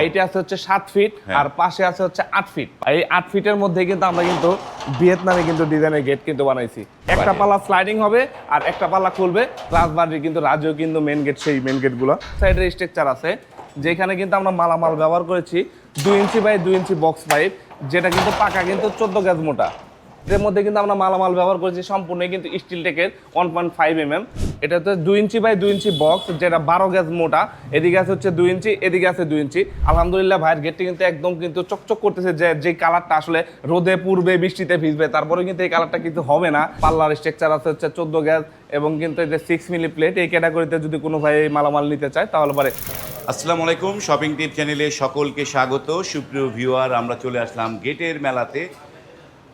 হাইটে আছে হচ্ছে সাত ফিট হ্যাঁ। আর পাশে আছে হচ্ছে আট ফিট এই আট ফিটের মধ্যে কিন্তু আমরা কিন্তু ভিয়েতনামে কিন্তু ডিজাইনের গেট কিন্তু বানাইছি। একটা পাল্লা স্লাইডিং হবে আর একটা পাল্লা খুলবে। রাজবাড়ির কিন্তু রাজও কিন্তু মেন গেট সেই মেন গেটগুলো সাইডের স্ট্রাকচার আছে যেখানে কিন্তু আমরা মালামাল ব্যবহার করেছি। দুই ইঞ্চি বাই দুই ইঞ্চি বক্স পাইপ যেটা কিন্তু পাকা কিন্তু চোদ্দ গ্যাস মোটা। এর মধ্যে কিন্তু আমরা মালামাল ব্যবহার করেছি সম্পূর্ণ কিন্তু steel টেকের one point five M M এটা হচ্ছে দুই ইঞ্চি বাই দুই ইঞ্চি বক্স যেটা বারো গ্যাস মোটা। এদিকে আছে হচ্ছে দুই ইঞ্চি, এদিকে আছে দুই ইঞ্চি। আলহামদুলিল্লাহ ভাইয়ের গেটটি কিন্তু একদম কিন্তু চকচক করতেছে যে যে কালারটা আসলে রোদে, পূর্বে বৃষ্টিতে ভিজবে তারপরে কিন্তু এই কালারটা কিন্তু হবে না। পাল্লার স্ট্রাকচার আছে হচ্ছে চোদ্দ গ্যাস এবং কিন্তু এই যে সিক্স মিলি প্লেট এই ক্যাটাগরিতে যদি কোনো ভাই মালামাল নিতে চায়, তাহলে পরে আসসালামু আলাইকুম শপিং টিপ চ্যানেলে সকলকে স্বাগত। সুপ্রিয় ভিউয়ার আমরা চলে আসলাম গেটের মেলাতে।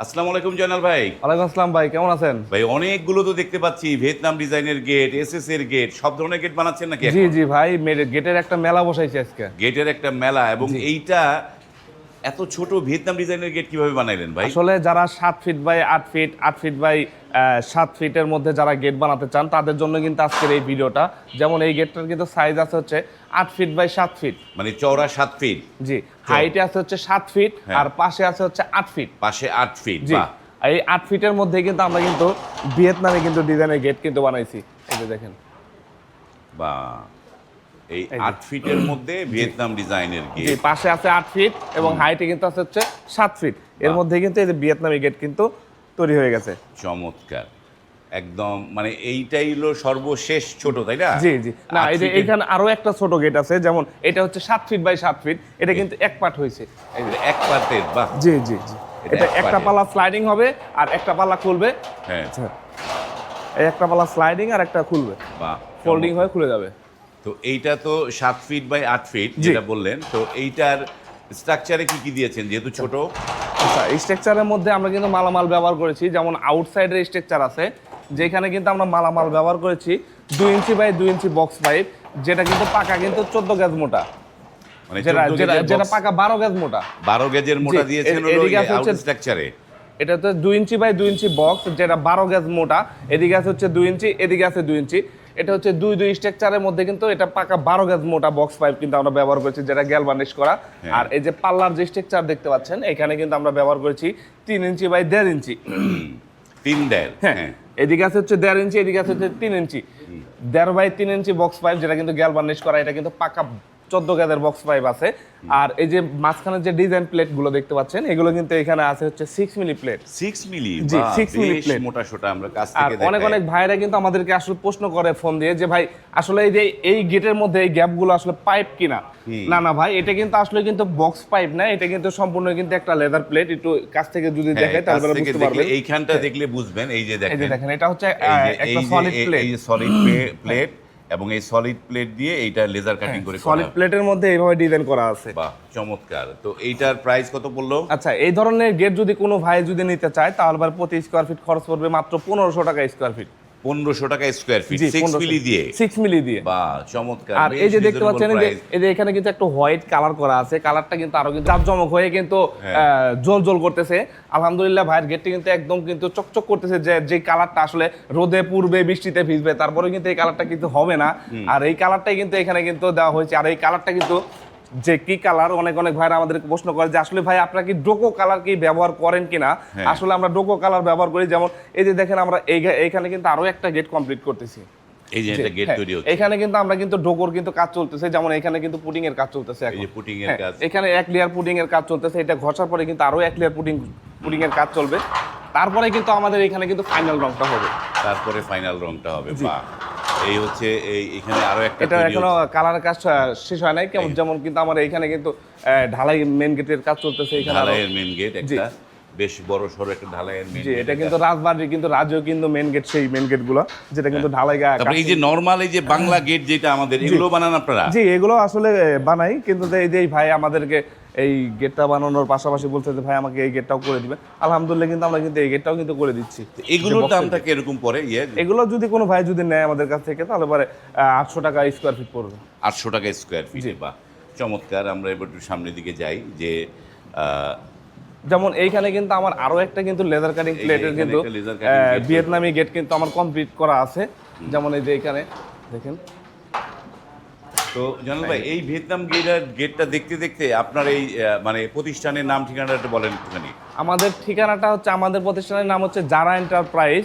আসসালামু আলাইকুম জয়নাল ভাই। ওয়ালাইকুম আসসালাম ভাই কেমন আছেন? ভাই অনেকগুলো তো দেখতে পাচ্ছি ভিয়েতনাম ডিজাইনের গেট এসএস এর গেট সব ধরনের গেট বানাচ্ছেন নাকি জি জি ভাই গেটের একটা মেলা বসাইছি আজকে। গেটের একটা মেলা এবং এইটা এত ছোট ভিয়েতনাম ডিজাইনের গেট কীভাবে বানাইলেন ভাই? আসলে যারা সাত ফিট বাই আট ফিট আট ফিট বাই সাত ফিটের মধ্যে যারা গেট বানাতে চান তাদের জন্য কিন্তু আজকের এই ভিডিওটা। যেমন এই গেটটার কিন্তু সাইজ আছে হচ্ছে আট ফিট বাই সাত ফিট মানে চওড়া সাত ফিট জি হাইটে আছে হচ্ছে সাত ফিট হ্যাঁ। আর পাশে আছে হচ্ছে আট ফিট পাশে আট ফিট জি এই আট ফিটের মধ্যে কিন্তু আমরা কিন্তু ভিয়েতনামে কিন্তু ডিজাইনের গেট কিন্তু বানাইছি। এই যে দেখেন। বা এই। আট ফিটের মধ্যে ভিয়েতনাম ডিজাইনের গেট পাশে আছে আট ফিট এবং হাইটে কিন্তু আছে হচ্ছে সাত ফিট। এর মধ্যে কিন্তু এই যে ভিয়েতনামি গেট কিন্তু তৈরি হয়ে গেছে। চমৎকার। একদম মানে এইটাই হলো সর্বশেষ ছোট তাই না? জি জি। না এই যে এখানে আরও একটা ছোট গেট আছে যেমন এটা হচ্ছে সাত ফিট বাই সাত ফিট এটা কিন্তু এক পার্ট হয়েছে। এক পার্টের বাহ। জি জি জি। এটা একটা। পাল্লা স্লাইডিং হবে আর একটা পাল্লা খুলবে। হ্যাঁ। আচ্ছা। এই একটা পাল্লা স্লাইডিং আর একটা খুলবে। বাহ ফোল্ডিং হয়ে খুলে যাবে। তো এইটা তো সাত ফিট বাই আট ফিট যেটা বললেন। তো এইটার স্ট্রাকচারে কি কি দিয়েছেন? যেহেতু ছোট। আচ্ছা এই স্ট্রাকচারের মধ্যে আমরা কিন্তু মালামাল ব্যবহার করেছি। যেমন আউটসাইডের স্ট্রাকচার আছে যেখানে কিন্তু আমরা মালামাল ব্যবহার করেছি দুই ইঞ্চি বাই দুই ইঞ্চি বক্স পাইপ যেটা কিন্তু পাকা কিন্তু চোদ্দ গ্যাস মোটা। মানে যেটা 14 যেটা গেজের যেটা box, পাকা বারো গ্যাস মোটা। 12 গেজের মোটা দিয়েছেন স্ট্রাকচারে এটা তো দুই ইঞ্চি বাই দুই ইঞ্চি বক্স যেটা বারো গ্যাস মোটা। এদিকে আছে হচ্ছে দুই ইঞ্চি এদিকে আছে দুই ইঞ্চি। এটা হচ্ছে দুই দুই স্ট্রাকচারের মধ্যে কিন্তু এটা পাকা বারো গ্যাস মোটা বক্স পাইপ কিন্তু আমরা ব্যবহার করেছি যেটা গ্যালভানিশ করা। হ্যাঁ। আর এই যে পাল্লার যে স্ট্রাকচার দেখতে পাচ্ছেন এখানে কিন্তু আমরা ব্যবহার করেছি তিন ইঞ্চি বাই দেড় ইঞ্চি তিন দেড় হ্যাঁ হ্যাঁ। এদিকে আছে হচ্ছে দেড় ইঞ্চি এদিকে আছে হচ্ছে তিন ইঞ্চি দেড় বাই তিন ইঞ্চি বক্স পাইপ যেটা কিন্তু গ্যালভানিশ করা এটা কিন্তু পাকা চোদ্দ গ্যাসের বক্স পাইপ আছে। আর এই যে মাঝখানে যে ডিজাইন প্লেটগুলো দেখতে পাচ্ছেন এগুলো কিন্তু এখানে আছে হচ্ছে six milli plate six milli জি, six milli plate। মোটা সোটা আমরা কাছ আর থেকে অনেক অনেক ভাইরা কিন্তু আমাদেরকে আসলে প্রশ্ন করে ফোন দিয়ে যে ভাই আসলে এই যে এই গেটের মধ্যে এই গ্যাপগুলো আসলে পাইপ কিনা? না না ভাই এটা কিন্তু আসলে কিন্তু বক্স পাইপ না এটা কিন্তু সম্পূর্ণ কিন্তু একটা লেদার প্লেট একটু কাছ থেকে যদি হ্যাঁ, দেখে তাহলে বুঝতে পারবেন। এইখানটা দেখলে বুঝবেন এই যে দেখেন। এটা হচ্ছে একটা সলিড প্লেট এই সলিড প্লেট এবং এই সলিড প্লেট দিয়ে এইটা লেজার কাটিং করে সলিড প্লেটের মধ্যে এইভাবে ডিজাইন করা আছে। বাহ চমৎকার। তো এইটার প্রাইস কত বলল আচ্ছা এই ধরনের গেট যদি কোনো ভাই যদি নিতে চায় তাহলে প্রতি স্কোয়ার ফিট খরচ পড়বে মাত্র পনেরোশো টাকা স্কোয়ার ফিট টাকা স্কোয়ার ফিট মিলি দিয়ে। মিলি দিয়ে। চমৎকার। আর এই যে দেখতে পাচ্ছেন এই যে এই যে এখানে কিন্তু একটা হোয়াইট কালার করা আছে। কালারটা কিন্তু আরও কিন্তু জাকজমক হয়ে কিন্তু হ্যাঁ। জল জল করতেছে। আলহামদুলিল্লাহ ভাইয়ের গেটটি কিন্তু একদম কিন্তু চকচক করতেছে যে যে কালারটা আসলে রোদে পূর্বে বৃষ্টিতে ভিজবে তারপরে কিন্তু এই কালারটা কিন্তু হবে না। আর এই কালারটাই কিন্তু এখানে কিন্তু দেওয়া হয়েছে। আর এই কালারটা কিন্তু যে কি কালার অনেক অনেক ভাইরা আমাদেরকে প্রশ্ন করে যে আসলে ভাই আপনারা কি ডোকো কালার কি ব্যবহার করেন কিনা? হ্যাঁ। আসলে আমরা ডোকো কালার ব্যবহার করি যেমন এই যে দেখেন আমরা এইখানে কিন্তু আরও একটা গেট কমপ্লিট করতেছি। এই যে একটা গেট হ্যাঁ, তৈরি হচ্ছে। এখানে কিন্তু আমরা কিন্তু কিন্তু কাজ চলতেছে যেমন এখানে কিন্তু পুডিং এর কাজ চলতেছে এখন। পুটিং এর হ্যাঁ, কাজ। এখানে এক লেয়ার পুডিং এর কাজ চলতেছে এটা ঘষার পরে কিন্তু আরও এক লেয়ার পুডিং পুডিং এর কাজ চলবে। তারপরে কিন্তু আমাদের এখানে কিন্তু ফাইনাল রংটা হবে। তারপরে ফাইনাল রংটা হবে বাহ। এই হচ্ছে এই এখানে আরও একটা এটা এখনও কালার কাজ শেষ হয় নাই কেমন যেমন কিন্তু আমার এখানে কিন্তু ঢালাই মেন গেটের কাজ চলতেছে এখানে ঢালাইয়ের মেন গেট একটা বেশ বড় সড়ো একটা ঢালাইয়ের মেন এটা কিন্তু রাজবাড়ি কিন্তু রাজও কিন্তু মেন গেট সেই মেন গেটগুলো যেটা কিন্তু ঢালাই গা- তারপরে এই যে নরমাল এই যে বাংলা গেট যেটা আমাদের এগুলো বানান আপনারা? জি এগুলো আসলে বানাই কিন্তু এই যে ভাই আমাদেরকে এই গেটটা বানানোর পাশাপাশি বলতে যে ভাই আমাকে এই গেটটাও করে দিবেন। আলহামদুলিল্লাহ কিন্তু আমরা কিন্তু এই গেটটাও কিন্তু করে দিচ্ছি। এগুলোর দামটা কীরকম পড়ে? ইয়ে? এগুলো যদি কোনো ভাই যদি নেয় আমাদের কাছ থেকে তাহলে পরে আটশো টাকা স্কোয়ার ফিট পড়বে। আটশো টাকা স্কোয়ার ফিট বা চমৎকার আমরা এবার একটু সামনের দিকে যাই যে যেমন এইখানে কিন্তু আমার আরও একটা কিন্তু লেদার কাটিং প্লেটের কিন্তু ভিয়েতনামি গেট কিন্তু আমার কমপ্লিট করা আছে। যেমন এই যে এখানে দেখেন। তো জানাল ভাই এই ভিয়েতনাম গেটের গেটটা দেখতে দেখতে আপনার এই মানে প্রতিষ্ঠানের নাম ঠিকানাটা বলেন একটুখানি। আমাদের ঠিকানাটা হচ্ছে আমাদের প্রতিষ্ঠানের নাম হচ্ছে জারা এন্টারপ্রাইজ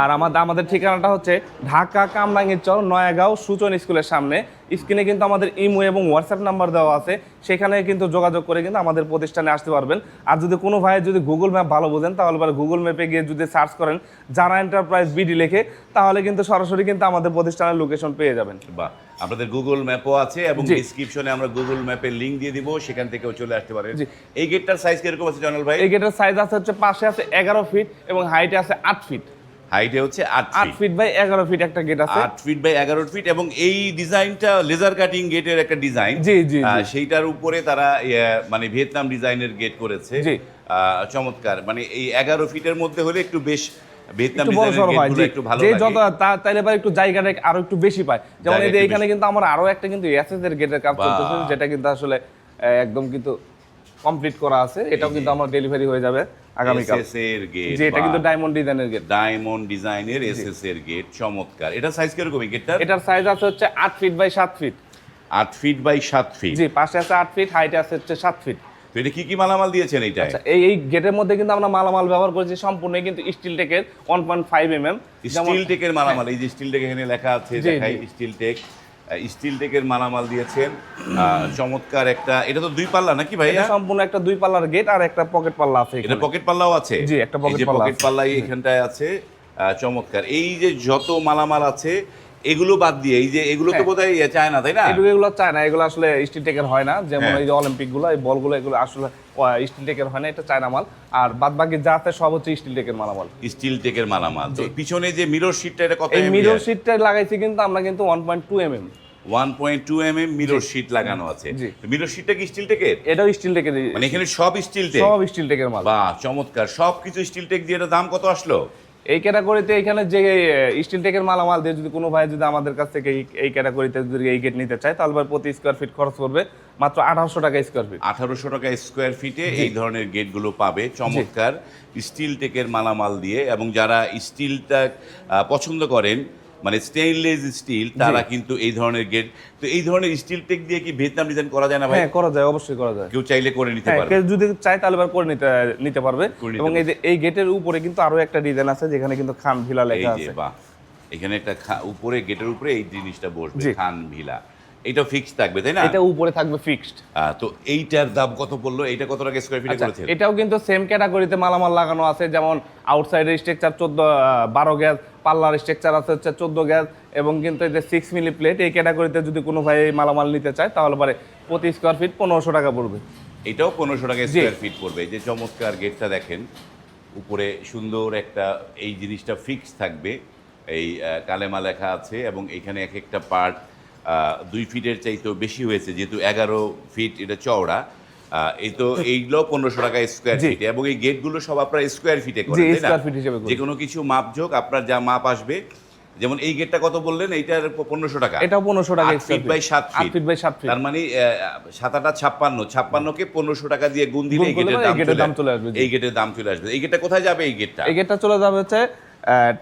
আর আমাদের আমাদের ঠিকানাটা হচ্ছে ঢাকা কামরাঙ্গীর চর নয়াগাঁও সুচন স্কুলের সামনে। স্ক্রিনে কিন্তু আমাদের ইমো এবং হোয়াটসঅ্যাপ নাম্বার দেওয়া আছে। সেখানে কিন্তু যোগাযোগ করে কিন্তু আমাদের প্রতিষ্ঠানে আসতে পারবেন। আর যদি কোনো ভাই যদি গুগল ম্যাপ ভালো বোঝেন তাহলে পরে গুগল ম্যাপে গিয়ে যদি সার্চ করেন জারা এন্টারপ্রাইজ বিডি লেখে তাহলে কিন্তু সরাসরি কিন্তু আমাদের প্রতিষ্ঠানের লোকেশন পেয়ে যাবেন। বা আপনাদের গুগল ম্যাপও আছে এবং। ডিসক্রিপশনে আমরা গুগল ম্যাপের লিংক দিয়ে দিব সেখান থেকেও চলে আসতে পারেন। এই গেটটার সাইজ কীরকম আছে জানাল ভাই? এই গেটের সাইজ আছে হচ্ছে পাশে আছে এগারো ফিট এবং হাইটে আছে আট ফিট হাইটে হচ্ছে আট ফিট বাই এগারো ফিট একটা গেট আছে। আট ফিট বাই এগারো ফিট এবং এই ডিজাইনটা লেজার কাটিং গেটের একটা ডিজাইন জি, জি। সেইটার উপরে তারা ইয়ে, মানে ভিয়েতনাম ডিজাইনের গেট করেছে। জি। চমৎকার। মানে এই এগারো ফিটের মধ্যে হলে একটু বেশ ভিয়েতনাম একটু ভালো যে লাগে। যত তাইলে এবার একটু জায়গাটা আরও একটু বেশি পায়। যেমন এখানে কিন্তু আমার আরও একটা কিন্তু এসএস এর গেটের কাজ। চলতেছে যেটা কিন্তু আসলে একদম কিন্তু কমপ্লিট করা আছে এটাও কিন্তু আমার ডেলিভারি হয়ে যাবে আগামীকাল। এর গেট যে এটা কিন্তু ডায়মন্ড ডিজাইনের গেট ডায়মন্ড ডিজাইনের এসএস এর গেট চমৎকার। এটা সাইজ কীরকম এই গেটটার এটার সাইজ আছে হচ্ছে আট ফিট বাই সাত ফিট আট ফিট বাই সাত ফিট জি পাশে আছে আট ফিট হাইটে আছে হচ্ছে সাত ফিট তো এটা কি কি মালামাল দিয়েছেন এইটায়? আচ্ছা এই এই গেটের মধ্যে কিন্তু আমরা মালামাল ব্যবহার করেছি সম্পূর্ণ কিন্তু steel টেকের one point five M M steel টেকের মালামাল এই যে স্টিল টেক এখানে লেখা আছে দেখাই স্টিল টেক স্টিল টেকের মালামাল দিয়েছেন। চমৎকার একটা এটা তো দুই পাল্লা নাকি ভাই সম্পূর্ণ একটা দুই পাল্লার গেট আর একটা পকেট পাল্লা আছে এটা পকেট পাল্লাও আছে? জি, একটা এই পাল্লা পকেট পাল্লাই এখানটায় আছে চমৎকার। এই যে যত মালামাল আছে এগুলো বাদ দিয়ে এই যে এগুলো তো হ্যাঁ। বোধহয় ইয়ে চায় না তাই না? এগুলো এগুলো চায় না এগুলো আসলে স্টিল টেকের হয় না। যেমন হ্যাঁ। এই যে অলিম্পিকগুলো এই বলগুলো এগুলো আসলে স্টিল টেকের হয় না এটা চায়না মাল। আর বাদ বাকি যা আছে সব হচ্ছে স্টিল টেকের মালামাল। স্টিল টেকের মালামাল। তো পিছনে যে মিরর শিটটা এটা কত এই মিরর শিটটা লাগাইছি কিন্তু আমরা কিন্তু one point two M M one point two M M mirror sheet লাগানো আছে। মিরর শীটটা কি স্টিল টেকের এটাও স্টিল টেকের মানে এখানে সব স্টিল টেক সব স্টিল টেকের মাল। বাহ চমৎকার। সবকিছু স্টিল টেক দিয়ে এটা দাম কত আসলো? এই ক্যাটাগরিতে এখানে যে স্টিল টেকের মালামাল দিয়ে যদি কোনো ভাই যদি আমাদের কাছ থেকে এই- ক্যাটাগরিতে যদি এই গেট নিতে চায় তাহলে প্রতি স্কোয়ার ফিট খরচ করবে মাত্র আঠারোশো টাকা স্কোয়ার ফিট আঠারোশো টাকা স্কোয়ার ফিটে এই ধরনের গেটগুলো পাবে। চমৎকার। স্টিল টেকের মালামাল দিয়ে এবং যারা স্টিলটা পছন্দ করেন মানে স্টেইনলেস স্টিল তারা কিন্তু এই ধরনের গেট তো এই ধরনের স্টিল টেক দিয়ে কি ভিয়েতনাম ডিজাইন করা যায় না ভাই? হ্যাঁ করা যায় অবশ্যই করা যায়। কেউ চাইলে করে নিতে হ্যাঁ পারবে। কেউ যদি চায় তাহলে এবার করে নিতে নিতে পারবে। এবং এই যে এই গেটের উপরে কিন্তু আরও একটা ডিজাইন আছে যেখানে কিন্তু খান ভিলা লেখা আছে। বাহ। এখানে একটা উপরে গেটের উপরে এই জিনিসটা বসবে খান ভিলা। এটা ফিক্স থাকবে তাই না? এটা উপরে থাকবে ফিক্সড তো এইটার দাম কত পড়ল? এটা কত টাকা স্কোয়ার ফিটে আচ্ছা, এটাও কিন্তু সেম ক্যাটাগরিতে মালামাল লাগানো আছে যেমন আউটসাইডের স্ট্রাকচার চোদ্দ বারো গ্যাস পাল্লার স্ট্রাকচার আছে হচ্ছে চোদ্দ গ্যাস এবং কিন্তু এই যে সিক্স মিলি প্লেট এই ক্যাটাগরিতে যদি কোনো ভাই মালামাল নিতে চায় তাহলে পরে প্রতি স্কোয়ার ফিট পনেরোশো টাকা পড়বে। এটাও পনেরোশো টাকা স্কোয়ার ফিট পড়বে। যে চমৎকার গেটটা দেখেন উপরে সুন্দর একটা এই জিনিসটা ফিক্স থাকবে। এই কালেমা লেখা আছে এবং এখানে এক একটা পার্ট দুই ফিটের চাইতেও বেশি হয়েছে যেহেতু এগারো ফিট এটা চওড়া। এই তো এইগুলো পনেরোশো টাকা স্কোয়ার। ফিটে এবং এই গেটগুলো সব আপনার স্কোয়ার ফিটে করেন তাই না? হিসেবে যে কোনো কিছু মাপঝোক আপনার যা মাপ আসবে যেমন এই গেটটা কত বললেন? এইটার পনেরোশো টাকা। এটাও পনেরোশো টাকা ফিট বাই সাত ফিট ফিট বাই সাত ফিট তার মানে সাতাটা ছাপ্পান্ন। ছাপ্পান্নকে পনেরোশো টাকা দিয়ে গুণ দিলে এই গেটের দাম চলে আসবে, এই গেটের দাম চলে আসবে। এই গেটটা কোথায় যাবে এই গেটটা এই গেটটা চলে যাবে হচ্ছে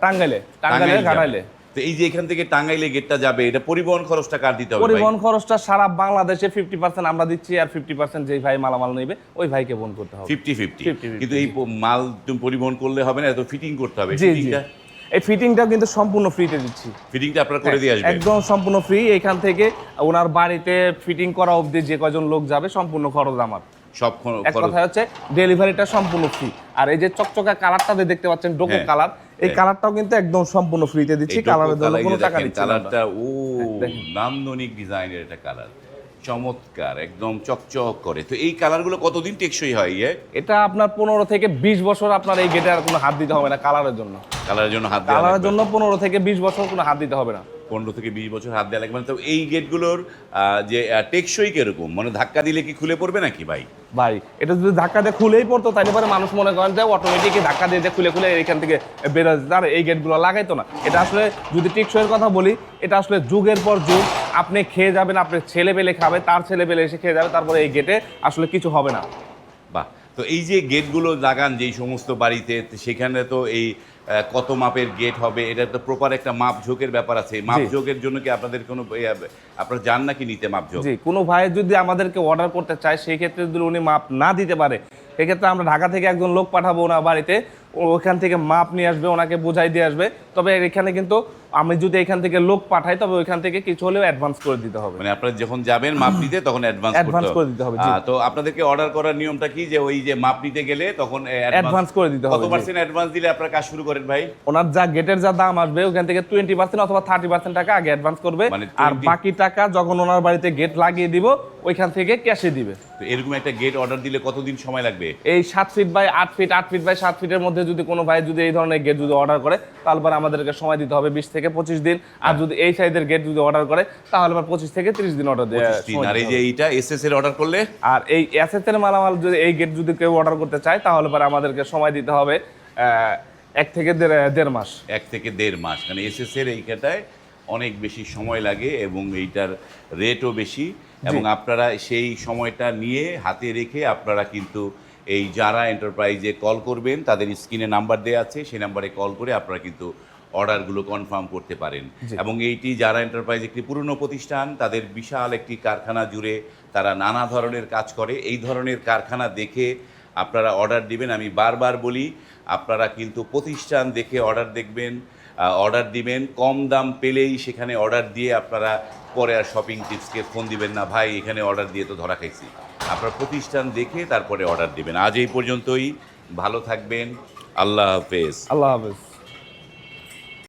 টাঙ্গাইলে। টাঙ্গাইলে ঘাটাইলে। তো এই যে এখান থেকে টাঙ্গাইলে গেটটা যাবে এটা পরিবহন খরচটা কার দিতে হবে পরিবহন খরচটা সারা বাংলাদেশে ফিফটি পার্সেন্ট আমরা দিচ্ছি আর ফিফটি পার্সেন্ট যেই ভাই মালামাল নেবে ওই ভাইকে বহন করতে হবে। ফিফটি ফিফটি কিন্তু এই মাল তুমি পরিবহন করলে হবে না এত ফিটিং করতে হবে। জি জি। এই ফিটিংটা কিন্তু সম্পূর্ণ ফ্রিতে দিচ্ছি। ফিটিংটা আপনারা করে দিয়ে আসবে একদম সম্পূর্ণ ফ্রি এখান থেকে ওনার বাড়িতে ফিটিং করা অবধি যে কয়জন লোক যাবে সম্পূর্ণ খরচ আমার। সব এক কথা হচ্ছে ডেলিভারিটা সম্পূর্ণ ফ্রি আর এই যে চকচকা কালারটা দেখতে পাচ্ছেন ডোকো হ্যাঁ, কালার এই হ্যাঁ। কালারটাও কিন্তু একদম সম্পূর্ণ ফ্রিতে দিচ্ছি কালারের জন্য কোনো টাকা দেখেন, দিচ্ছি না আমরা। কালারটা ও নান্দনিক ডিজাইনের একটা কালার চমৎকার একদম চকচক করে। তো এই কালারগুলো কতদিন টেকসই হয় ইয়ে? এটা আপনার পনেরো থেকে বিশ বছর আপনার এই গেটে আর কোনো হাত দিতে হবে না কালারের জন্য। কালারের জন্য হাত কালারের জন্য পনেরো থেকে বিশ বছর কোনো হাত দিতে হবে না। পনেরো থেকে বিশ বছর হাত দেওয়া লাগবে না। তো এই গেটগুলোর যে টেকসই কীরকম? মানে ধাক্কা দিলে কি খুলে পড়বে নাকি ভাই? ভাই এটা যদি ধাক্কা দিয়ে খুলেই পড়তো তাহলে পরে মানুষ মনে করেন যে অটোমেটিক ধাক্কা দিয়ে খুলে খুলে এখান থেকে বেরো আর এই গেটগুলো লাগাইতো না। এটা আসলে যদি টিকসইয়ের কথা বলি এটা আসলে যুগের পর যুগ। আপনি খেয়ে যাবেন আপনার ছেলে পেলে খাবে তার ছেলে পেলে এসে খেয়ে যাবে তারপরে এই গেটে আসলে কিছু হবে না। বাহ। তো এই যে গেটগুলো লাগান যেই সমস্ত বাড়িতে সেখানে তো এই কত মাপের গেট হবে এটা তো প্রপার একটা মাপ ঝোঁকের ব্যাপার আছে। মাপ ঝোঁকের জন্য কি আপনাদের কোনো আপনারা যান নাকি নিতে মাপ ঝোঁক জি কোনো ভাই যদি আমাদেরকে অর্ডার করতে চায় সেই ক্ষেত্রে যদি উনি মাপ না দিতে পারে সেক্ষেত্রে আমরা ঢাকা থেকে একজন লোক পাঠাবো ওনার বাড়িতে। ওখান থেকে মাপ নিয়ে আসবে ওনাকে বোঝাই দিয়ে আসবে। তবে এখানে কিন্তু আমি যদি এখান থেকে লোক পাঠাই তবে ওইখান থেকে কিছু হলেও অ্যাডভান্স করে দিতে হবে। মানে আপনারা যখন যাবেন মাপ নিতে তখন অ্যাডভান্স Advance করে দিতে হবে, তো আপনাদেরকে অর্ডার করার নিয়মটা কি? যে ওই যে মাপ নিতে গেলে তখন Advance করে দিতে হবে, কত পার্সেন্ট অ্যাডভান্স দিলে আপনারা কাজ শুরু করেন ভাই? ওনার যা গেটের যা দাম আসবে ওখান থেকে টোয়েন্টি পার্সেন্ট অথবা থার্টি পার্সেন্ট টাকা আগে অ্যাডভান্স করবে। মানে আর বাকি টাকা যখন ওনার বাড়িতে গেট লাগিয়ে দিব ওইখান থেকে ক্যাশে দিবে। তো এরকম একটা গেট অর্ডার দিলে কতদিন সময় লাগবে? এই সাত ফিট বাই আট ফিট আট ফিট বাই সাত ফিটের মধ্যে যদি কোনো ভাই যদি এই ধরনের গেট যদি অর্ডার করে তাহলে পরে আমাদেরকে সময় দিতে হবে বিশ থেকে পঁচিশ দিন। আর যদি এই সাইজের গেট যদি অর্ডার করে তাহলে আবার পঁচিশ থেকে তিরিশ দিন অর্ডার দেওয়া। আর এই যে এইটা এসএস এর অর্ডার করলে? আর এই অ্যাসেস এর মালামাল যদি এই গেট যদি কেউ অর্ডার করতে চায় তাহলে পরে আমাদেরকে সময় দিতে হবে এক থেকে দেড় মাস। এক থেকে দেড় মাস। কারণ এসএস এর এইটায় অনেক বেশি সময় লাগে এবং এইটার রেটও বেশি এবং আপনারা সেই সময়টা নিয়ে হাতে রেখে আপনারা কিন্তু এই যারা এন্টারপ্রাইজে কল করবেন তাদের স্ক্রিনে নাম্বার দেওয়া আছে সেই নাম্বারে কল করে আপনারা কিন্তু অর্ডারগুলো কনফার্ম করতে পারেন। এবং এইটি যারা এন্টারপ্রাইজ একটি পুরনো প্রতিষ্ঠান তাদের বিশাল একটি কারখানা জুড়ে তারা নানা ধরনের কাজ করে। এই ধরনের কারখানা দেখে আপনারা অর্ডার দিবেন। আমি বারবার বলি আপনারা কিন্তু প্রতিষ্ঠান দেখে অর্ডার দেখবেন অর্ডার দিবেন। কম দাম পেলেই সেখানে অর্ডার দিয়ে আপনারা পরে আর শপিং টিপসকে ফোন দিবেন না। ভাই, এখানে অর্ডার দিয়ে তো ধরা খাইছি। আপনার প্রতিষ্ঠান দেখে তারপরে অর্ডার দিবেন। আজ এই পর্যন্তই। ভালো থাকবেন। আল্লাহ হাফেজ। আল্লাহ হাফেজ।